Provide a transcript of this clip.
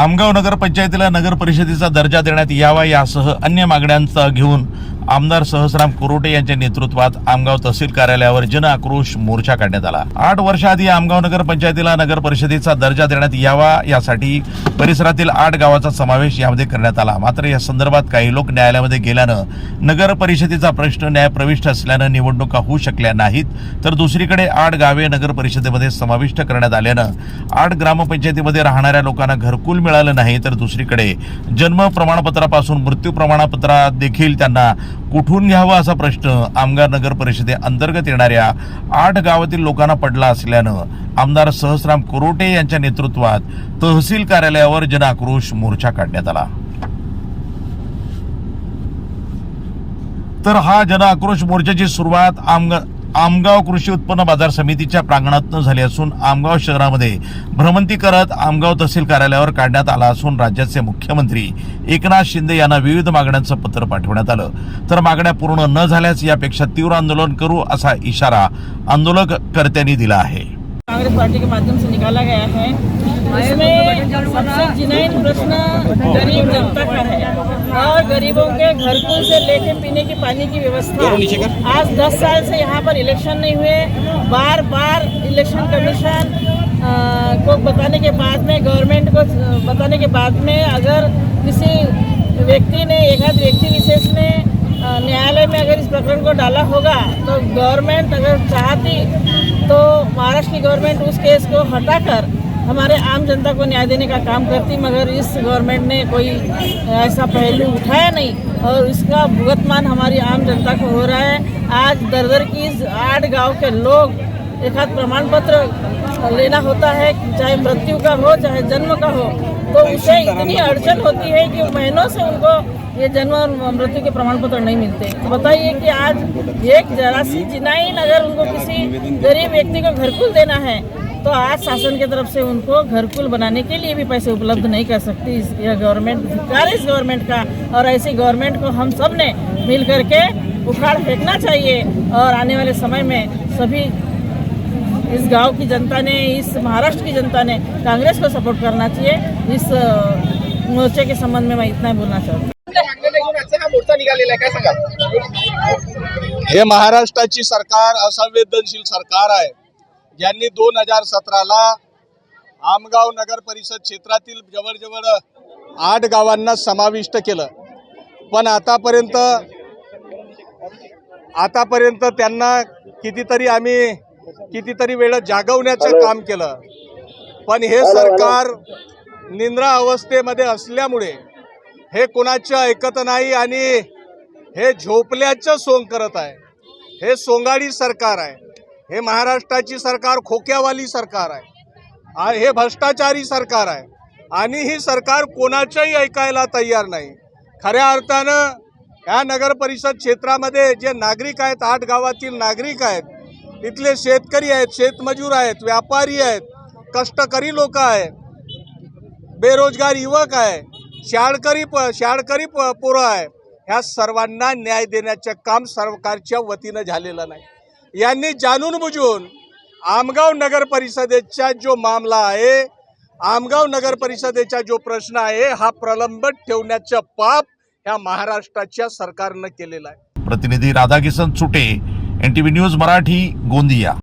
आमगाव नगरपंचायतीला नगर परिषदेचा दर्जा देण्यात यावा यासह अन्य मागण्यांचा घेऊन आमदार सहसराम कुरोटे यांच्या नेतृत्वात आमगाव तहसील कार्यालयावर जन आक्रोश मोर्चा काढण्यात आला. आठ वर्षाआधी आमगाव नगर पंचायतीला नगर परिषदेचा दर्जा देण्यात यावा यासाठी परिसरातील आठ गावाचा समावेश यामध्ये करण्यात आला. मात्र या संदर्भात काही लोक न्यायालयामध्ये गेल्यानं नगर परिषदेचा प्रश्न न्यायप्रविष्ट असल्यानं निवडणुका होऊ शकल्या नाहीत. तर दुसरीकडे आठ गावे नगर परिषदेमध्ये समाविष्ट करण्यात आल्यानं आठ ग्रामपंचायतीमध्ये राहणाऱ्या लोकांना घरकुल मिळालं नाही तर दुसरीकडे जन्म प्रमाणपत्रापासून मृत्यू प्रमाणपत्रात देखील त्यांना कुठून घ्यावं असा प्रश्न आमगार नगर परिषदे अंतर्गत येणाऱ्या आठ गावातील लोकांना पडला असल्यानं आमदार सहस्राम कोरोटे यांच्या नेतृत्वात तहसील कार्यालयावर जनआक्रोश मोर्चा काढण्यात आला. तर हा जनआक्रोश मोर्चाची सुरुवात आमगा आमगाव कृषी उत्पन्न बाजार समितीच्या प्रांगणातून झाली असून आमगाव शहरामध्ये भ्रमंती करत आमगाव तहसील कार्यालयावर काढण्यात आला असून राज्याचे मुख्यमंत्री एकनाथ शिंदे यांना विविध मागण्यांचं पत्र पाठवण्यात आलं. तर मागण्या पूर्ण न झाल्यास यापेक्षा तीव्र आंदोलन करू असा इशारा आंदोलनकर्त्यांनी दिला आहे. कांग्रेस पार्टी के माध्यम से निकाला गया है। इसमें सबसे जिनाइन प्रश्न गरीब जनता का है। गरीबों के घरकुल से लेके पीने की पानी की व्यवस्था। आज 10 साल से यहाँ पर इलेक्शन नहीं हुए। बार बार इलेक्शन कमीशन को बताने के बाद में गवर्नमेंट को बताने के बाद में अगर किसी व्यक्ति ने एक आध व्यक्ति विशेष ने न्यायालय में अगर इस प्रकरण को डाला होगा तो गवर्नमेंट अगर चाहती तो महाराष्ट्र की गवर्नमेंट उस केस को हटाकर हमारे आम जनता को न्याय देने का काम करती, मगर इस गवर्नमेंट ने कोई ऐसा पहलू उठाया नहीं, और इसका भुगतमान हमारी आम जनता को हो रहा है। आज दर दर की आठ गाँव के लोग एक हाथ प्रमाण पत्र लेना होता है, चाहे मृत्यु का हो, चाहे जन्म का हो तो उसे इतनी अड़चन होती है कि महीनों से उनको ये जन्म और मृत्यु के प्रमाण पत्र नहीं मिलते। तो बताइए कि आज एक जरा सी जिनाइन अगर उनको किसी गरीब व्यक्ति को घरकुल देना है तो आज शासन की तरफ़ से उनको घरकुल बनाने के लिए भी पैसे उपलब्ध नहीं कर सकती यह गवर्नमेंट धिक्कार है इस गवर्नमेंट का और ऐसी गवर्नमेंट को हम सबने मिल करके उखाड़ फेंकना चाहिए और आने वाले समय में सभी इस गांव की जनता ने इस महाराष्ट्र की जनता ने कांग्रेस को सपोर्ट करना चाहिए। इस मोर्चे के संबंध में मैं इतना ही बोलना चाहती हूँ हे महाराष्ट्राची सरकार असंवेदनशील सरकार आहे. ज्यांनी दोन हजार सतराला आमगाव नगर परिषद क्षेत्रातील जवळजवळ आठ गावांना समाविष्ट केलं. पण आतापर्यंत आतापर्यंत त्यांना कितीतरी आम्ही कितीतरी वेळ जागवण्याचं काम केलं. पण हे सरकार निंद्रा अवस्थेमध्ये असल्यामुळे हे कोणाचं ऐकत नाही आणि हे झोपल्याचं सोंग करत आहे. हे सोंगाडी सरकार आहे. हे महाराष्ट्राची सरकार खोक्यावाली सरकार आहे. हे भ्रष्टाचारी सरकार आहे. आणि ही सरकार कोणाचंही ऐकायला तयार नाही. खऱ्या अर्थानं या नगर परिषद क्षेत्रामध्ये जे नागरिक आहेत आठ गावातील नागरिक आहेत इथले शेतकरी आहेत शेतमजूर आहेत व्यापारी आहेत कष्टकरी लोक आहेत बेरोजगार युवक आहे शाळकरी प शाळकरी प पोरं आहे. ह्या सर्वांना न्याय देण्याचं काम सरकारच्या वतीनं झालेलं नाही. यांनी जाणून बुजून आमगाव नगर परिषदेचा जो मामला आहे आमगाव नगर परिषदेचा जो प्रश्न आहे हा प्रलंबित ठेवण्याचं पाप ह्या महाराष्ट्राच्या सरकारनं केलेलं आहे. प्रतिनिधी Radhakishan Sute N T V news Marathi Gondia.